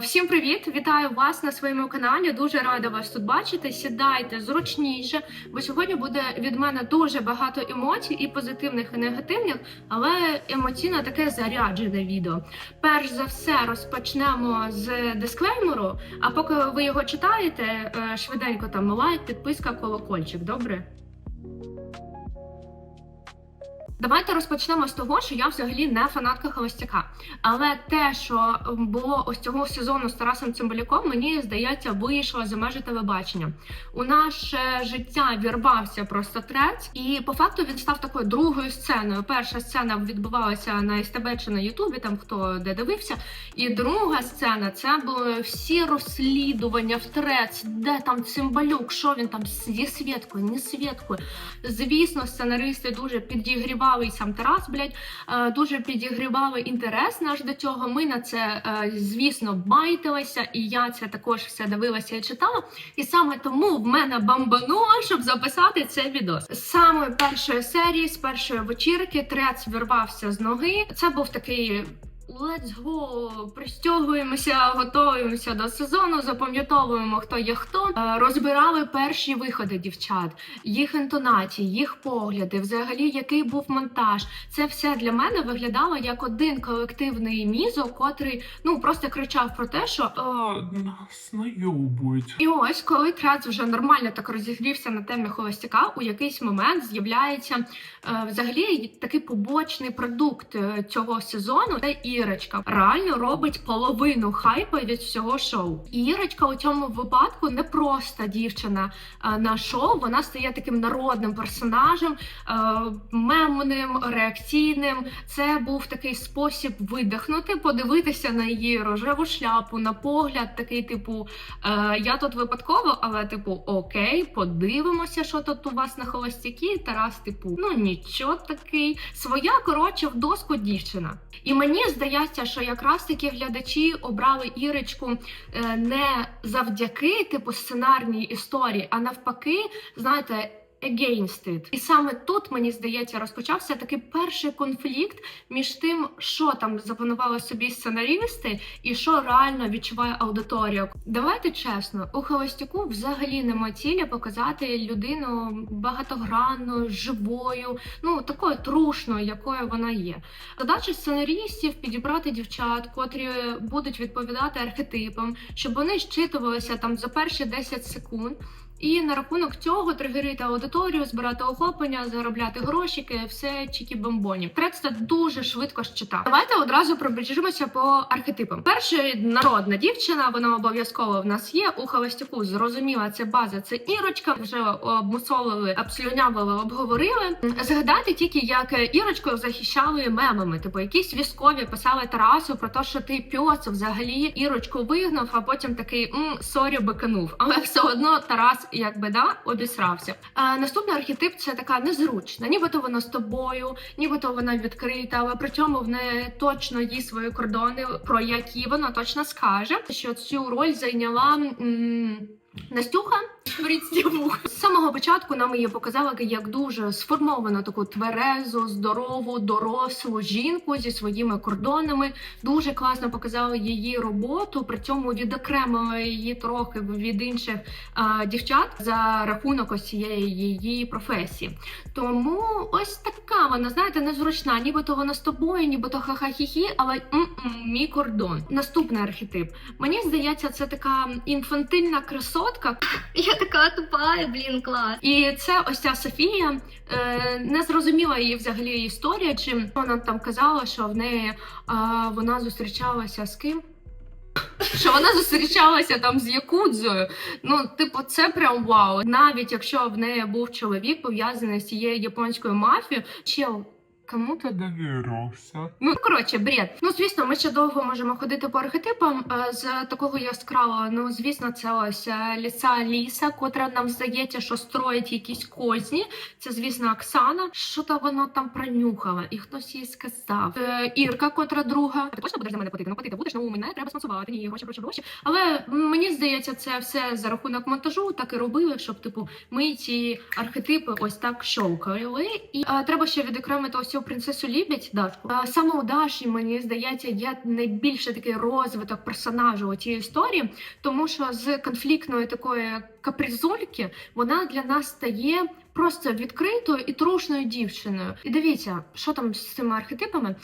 Всім привіт! Вітаю вас на своєму каналі. Дуже рада вас тут бачити. Сідайте зручніше, бо сьогодні буде від мене дуже багато емоцій, і позитивних, і негативних, але емоційно таке заряджене відео. Перш за все, розпочнемо з дисклеймеру. А поки ви його читаєте, е, швиденько там лайк, підписка, колокольчик. Добре? Давайте розпочнемо з того, що я взагалі не фанатка холостяка. Але те, що було ось цього сезону з Тарасом Цимбалюком, мені здається, вийшло за межі телебачення. У наше життя вірвався просто трець, і по факту він став такою другою сценою. Перша сцена відбувалася на СТБ чи на Ютубі, там хто де дивився. І друга сцена це були всі розслідування в трец, де там Цимбалюк, що він там зі Свєткою, не Свєткою. Звісно, сценаристи дуже підігрівали і сам Тарас, блядь, е, дуже підігрівали інтерес наш до цього. Ми на це, е, звісно, байтилися, і я це також все дивилася і читала. І саме тому в мене бомбануло, щоб записати цей відос. З самої першої серії, з першої вечірки, трец вирвався з ноги. Це був такий. Let's go! Пристягуємося, готуємося до сезону, запам'ятовуємо, хто є хто. Е, Розбирали перші виходи дівчат, їх інтонації, їх погляди, взагалі який був монтаж. Це все для мене виглядало як один колективний мізо, котрий ну просто кричав про те, що нас наёбують. і ось, коли Трец вже нормально так розігрівся на темі холостяка, у якийсь момент з'являється е, взагалі такий побочний продукт е, цього сезону. Це Ірочка. Реально робить половину хайпу від всього шоу. І Ірочка у цьому випадку не просто дівчина е, на шоу, вона стає таким народним персонажем, е, мемним, реакційним. Це був такий спосіб видихнути, подивитися на її рожеву шляпу, на погляд, такий типу. Е, я тут випадково, але типу, окей, подивимося, що тут у вас на холостяки. Тарас, типу, ну нічого такий. Своя коротше в доску дівчина. І мені здається, що якраз такі глядачі обрали Ірочку е, не завдяки типу сценарній історії, а навпаки, знаєте. Against it. І саме тут мені здається розпочався такий перший конфлікт між тим, що там запланували собі сценарісти, і що реально відчуває аудиторія. Давайте чесно, у холостяку взагалі нема цілі показати людину багатогранною, живою, ну такою трушною, якою вона є. Задача сценарістів підібрати дівчат, котрі будуть відповідати архетипам, щоб вони щитувалися там за перші 10 секунд. І на рахунок цього тригерити аудиторію, збирати охоплення, заробляти грошики, все чікі бомбоні. Трек це дуже швидко щитав. Давайте одразу пробіжимося по архетипам. Перша народна дівчина, вона обов'язково в нас є. У холостяку зрозуміла це база, це ірочка. Вже обмусолили, обслюнявили, обговорили. Згадайте тільки, як ірочку захищали мемами. Типу, якісь військові писали Тарасу про те, що ти пьоц взагалі ірочку вигнав, а потім такий сорі биканув. Але все одно Тарас якби да обісрався. А, наступний архетип це така незручна, нібито вона з тобою, нібито вона відкрита, але при цьому в неї точно є свої кордони, про які вона точно скаже, що цю роль зайняла. М Настюха Брідстівух. з самого початку нам її показали як дуже сформовану таку тверезу, здорову, дорослу жінку зі своїми кордонами. Дуже класно показали її роботу, при цьому відокремили її трохи від інших а, дівчат за рахунок ось цієї її професії. Тому ось така вона, знаєте, незручна. Нібито вона з тобою, нібито ха-ха-хі-хі, але мій кордон. Наступний архетип. Мені здається, це така інфантильна красотка. Я така тупая, блін, клас. І це ось ця Софія. Е, не зрозуміла її взагалі історія, чи вона там казала, що в неї е, вона зустрічалася з ким. Що вона зустрічалася там з Якудзою. Ну, типу, це прям вау. Навіть якщо в неї був чоловік пов'язаний з цією японською мафією, чел. Кому Ти довірився. Ну, коротше, бред. Ну, звісно, ми ще довго можемо ходити по архетипам. Е, З такого яскравого, ну, звісно, це ось е, ліса Ліса, котра нам здається, що строїть якісь козні. Це, звісно, Оксана. Що то вона там пронюхала, і хтось їй сказав. Е, Ірка, котра друга. Ти точно будеш за мене платити? Ну, платити будеш, ну, мене треба спонсувати. Ні, гроші, гроші, гроші. Але мені здається, це все за рахунок монтажу так і робили, щоб, типу, ми ці архетипи ось так щовкали. І е, треба ще відокремити ось цю принцесу Лібідь, Дашку. Саме у Даші, мені здається, є найбільше такий розвиток персонажу у цій історії, тому що з конфліктної такої капризульки вона для нас стає просто відкритою і трушною дівчиною. І дивіться, що там з цими архетипами.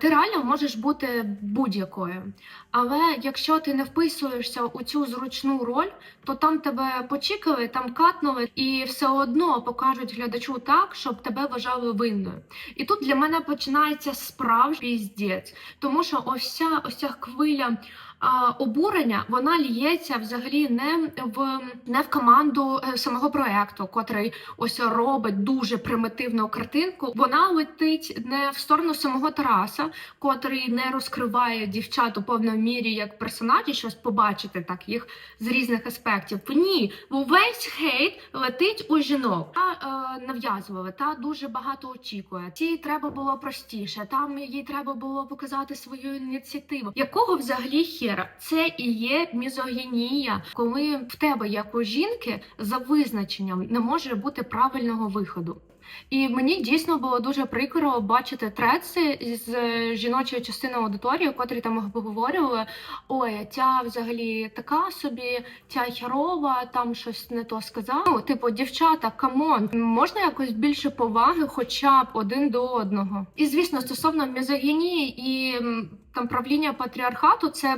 Ти реально можеш бути будь-якою. Але якщо ти не вписуєшся у цю зручну роль, то там тебе почікали, там катнули, і все одно покажуть глядачу так, щоб тебе вважали винною. І тут для мене починається справжній піздець, тому що ось ця, ось ця хвиля. Обурення вона ліється взагалі не в не в команду е, самого проекту, котрий ось робить дуже примітивну картинку. Вона летить не в сторону самого Тараса, котрий не розкриває дівчат у повній мірі як персонажі, щось побачити так їх з різних аспектів. Ні, весь хейт летить у жінок. Та е, нав'язували, та дуже багато очікує. Цій треба було простіше. Там їй треба було показати свою ініціативу. Якого взагалі хера? Це і є мізогінія, коли в тебе, як у жінки, за визначенням не може бути правильного виходу. І мені дійсно було дуже прикро бачити треці з е, жіночої частини аудиторії, котрі там обговорювали. Ой, ця взагалі така собі, ця херова, там щось не то сказала. Ну, типу, дівчата, камон, можна якось більше поваги, хоча б один до одного. І звісно, стосовно мізогінії і там правління патріархату, це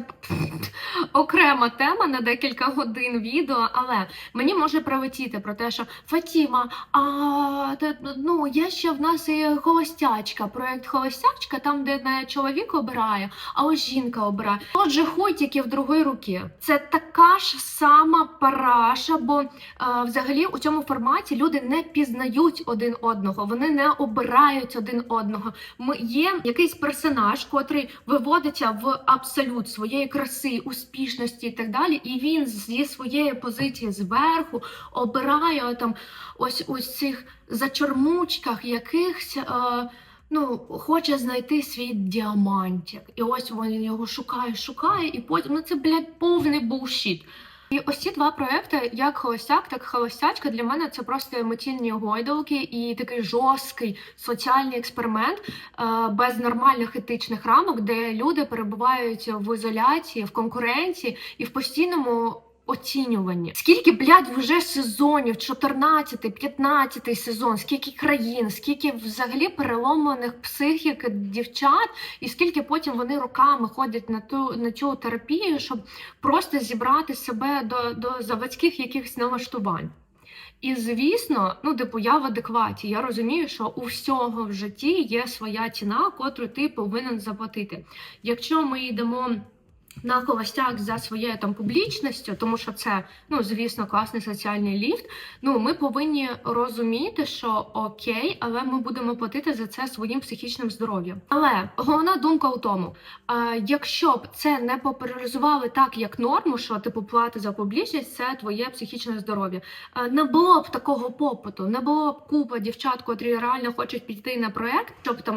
окрема тема на декілька годин відео, але мені може прилетіти про те, що Фатіма, а ну є ще в нас і холостячка, проект холостячка, там де не чоловік обирає, а ось жінка обирає. Отже, хуй тільки в другої руки. Це така ж сама параша, бо е, взагалі у цьому форматі люди не пізнають один одного, вони не обирають один одного. Ми є якийсь персонаж, котрий виводиться в абсолют своєї краси, успішності і так далі, і він зі своєї позиції зверху обирає там ось ось цих зачормучках якихось. Е, Ну, хоче знайти свій діамантик. І ось він його шукає, шукає, і потім ну це, блядь, повний булшіт. І ось ці два проекти, як холостяк, так холостячка, для мене це просто емоційні гойдалки і такий жорсткий соціальний експеримент е, без нормальних етичних рамок, де люди перебувають в ізоляції, в конкуренції і в постійному. Оцінюванні. Скільки, блядь, вже сезонів, 14, 15 сезон, скільки країн, скільки взагалі переломаних психік дівчат, і скільки потім вони роками ходять на ту на цю терапію, щоб просто зібрати себе до, до заводських якихось налаштувань. І звісно, ну типу, я в адекваті. Я розумію, що у всього в житті є своя ціна, котру ти повинен заплатити. Якщо ми йдемо на холостяк за своєю там публічністю, тому що це, ну звісно, класний соціальний ліфт. Ну ми повинні розуміти, що окей, але ми будемо платити за це своїм психічним здоров'ям. Але головна думка у тому: е, якщо б це не популяризували так, як норму, що типу плати за публічність, це твоє психічне здоров'я. Е, не було б такого попиту, не було б купа дівчат, котрі реально хочуть піти на проект, щоб там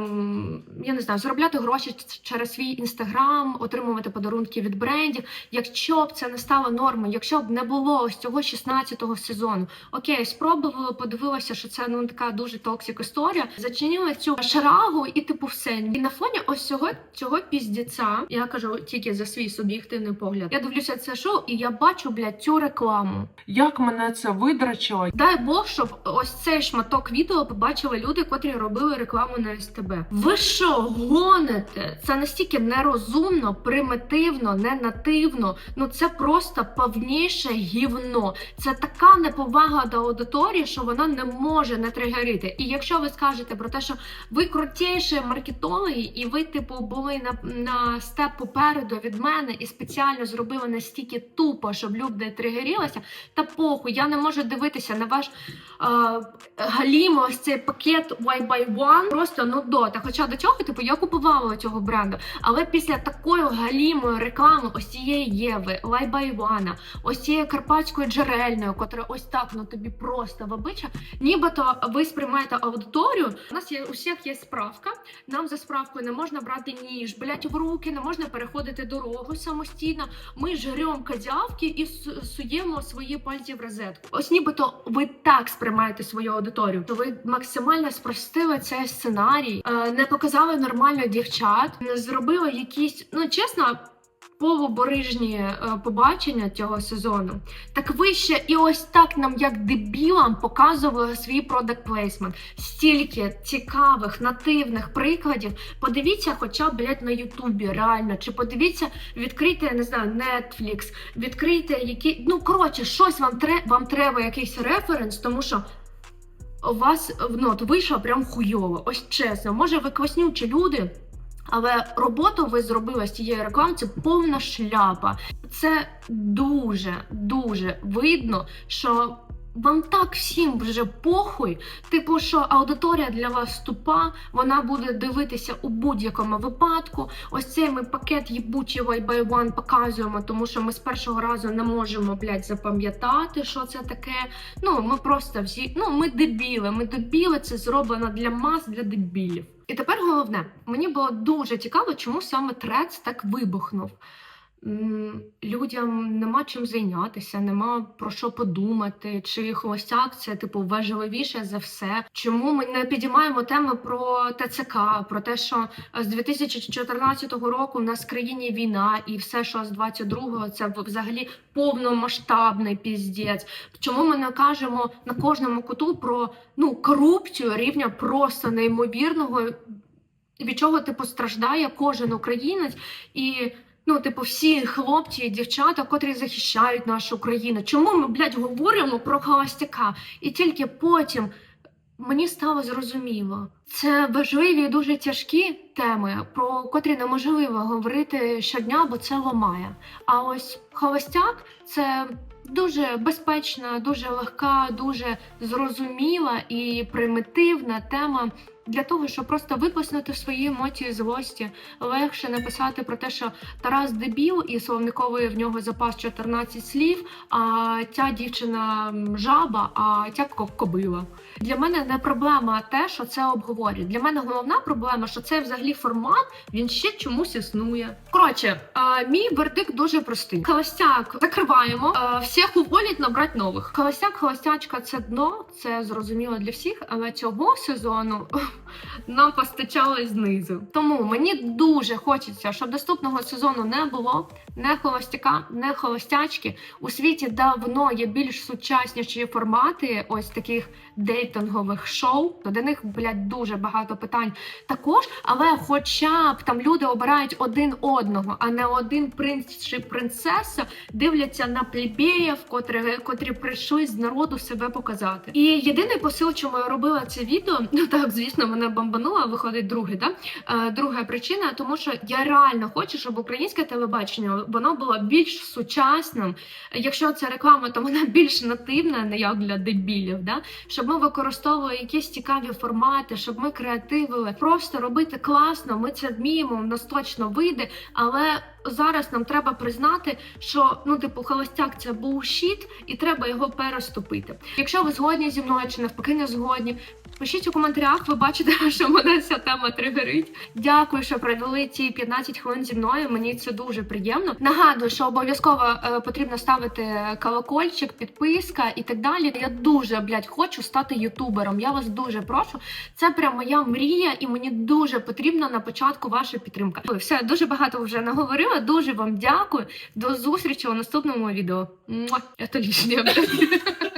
я не знаю, заробляти гроші через свій інстаграм, отримувати подарунки від брендів. Якщо б це не стало нормою, якщо б не було ось цього 16-го сезону, окей, спробували, подивилася, що це ну така дуже токсик історія. Зачинили цю шарагу, і типу все. І на фоні ось цього цього піздіця, я кажу тільки за свій суб'єктивний погляд. Я дивлюся це шоу, і я бачу, блядь, цю рекламу. Як мене це видрачило? Дай Бог, щоб ось цей шматок відео побачили люди, котрі робили рекламу на СТБ. Ви що гоните? Це настільки нерозумно, примітивно, ненативно. Ну це просто повніше гівно. Це така неповага до аудиторії, що вона не може не тригерити. І якщо ви скажете про те, що ви крутіші маркетологи, і ви, типу, були на, на степ попереду від мене і спеціально зробили настільки тупо, щоб люди тригерілися, та похуй, я не можу дивитися на ваш е, галімо, ось цей пакет One by One, просто ну дота. Хоча до цього, типу, я купувала цього бренду, але після такої галімої реклами ось цієї Єви, Лайба Івана, ось цієї карпатської джерельної, котра ось так ну тобі просто в обличчя. Нібито ви сприймаєте аудиторію. У нас є у всіх є справка. Нам за справкою не можна брати ніж, блять в руки, не можна переходити дорогу самостійно. Ми жрем козявки і суємо свої пальці в розетку. Ось нібито ви так сприймаєте свою аудиторію. То ви максимально спростили цей сценарій, е, не показали нормально дівчат, не зробили якісь, ну чесно. Полуборижні е, побачення цього сезону. Так ви ще і ось так нам, як дебілам, показували свій продакт плейсмент. Стільки цікавих нативних прикладів. Подивіться, хоча б блядь, на Ютубі, реально. Чи подивіться, відкрийте, я не знаю, Netflix, відкрийте які. Ну коротше, щось вам треба, вам треба якийсь референс, тому що. У вас ну, от вийшло прям хуйово. Ось чесно, може ви класнючі люди, але роботу ви зробили з цієї реклами, це повна шляпа. Це дуже дуже видно, що вам так всім вже похуй. Типу, що аудиторія для вас тупа, вона буде дивитися у будь-якому випадку. Ось цей ми пакет One by One показуємо, тому що ми з першого разу не можемо блядь, запам'ятати, що це таке. Ну, ми просто всі, ну ми дебіли. Ми дебіли, це зроблено для мас, для дебілів. І тепер головне, мені було дуже цікаво, чому саме трец так вибухнув. Людям нема чим зайнятися, нема про що подумати, чи холостяк це типу важливіше за все. Чому ми не підіймаємо теми про ТЦК, про те, що з 2014 року в нас в країні війна, і все, що з 22-го, це взагалі повномасштабний піздець. Чому ми не кажемо на кожному куту про ну корупцію рівня просто неймовірного, від чого типу страждає кожен українець і. Ну, типу, всі хлопці і дівчата, котрі захищають нашу країну. Чому ми, блядь, говоримо про холостяка? І тільки потім мені стало зрозуміло. Це важливі і дуже тяжкі теми, про котрі неможливо говорити щодня, бо це ламає. А ось холостяк це дуже безпечна, дуже легка, дуже зрозуміла і примітивна тема. Для того, щоб просто виплеснути свої емоції злості, легше написати про те, що Тарас дебіл і словниковий в нього запас 14 слів, а ця дівчина жаба, а ця ко- кобила. Для мене не проблема те, що це обговорюють. Для мене головна проблема, що це взагалі формат, він ще чомусь існує. Коротше, е, мій вердикт дуже простий. Холостяк закриваємо, е, всіх уволять, набрати нових. Холостяк, холостячка це дно, це зрозуміло для всіх, але цього сезону нам постачали знизу. Тому мені дуже хочеться, щоб наступного сезону не було не холостяка, не холостячки. У світі давно є більш сучасніші формати ось таких дейтингових шоу. До них, блядь, дуже багато питань також. Але хоча б там люди обирають один одного, а не один принц чи принцеса, дивляться на плебеїв, котрі, котрі прийшли з народу себе показати. І єдиний посил, чому я робила це відео, ну так, звісно, мене бомбануло, виходить другий, да? Е, друга причина, тому що я реально хочу, щоб українське телебачення воно було більш сучасним. Якщо це реклама, то вона більш нативна, не як для дебілів. Да? Щоб ми використовували якісь цікаві формати, щоб ми креативили, просто робити класно. Ми це вміємо, в нас точно вийде, але. Зараз нам треба признати, що ну, типу, холостяк це bullshit, і треба його переступити. Якщо ви згодні зі мною чи навпаки не згодні, пишіть у коментарях. Ви бачите, що мене ця тема тригерить. Дякую, що провели ці 15 хвилин зі мною. Мені це дуже приємно. Нагадую, що обов'язково е, потрібно ставити колокольчик, підписка і так далі. Я дуже блядь, хочу стати ютубером. Я вас дуже прошу. Це прям моя мрія, і мені дуже потрібна на початку ваша підтримка. Все дуже багато вже наговорила. Дуже вам дякую. До зустрічі у наступному відео. Муа. Я то лишнє, блядь.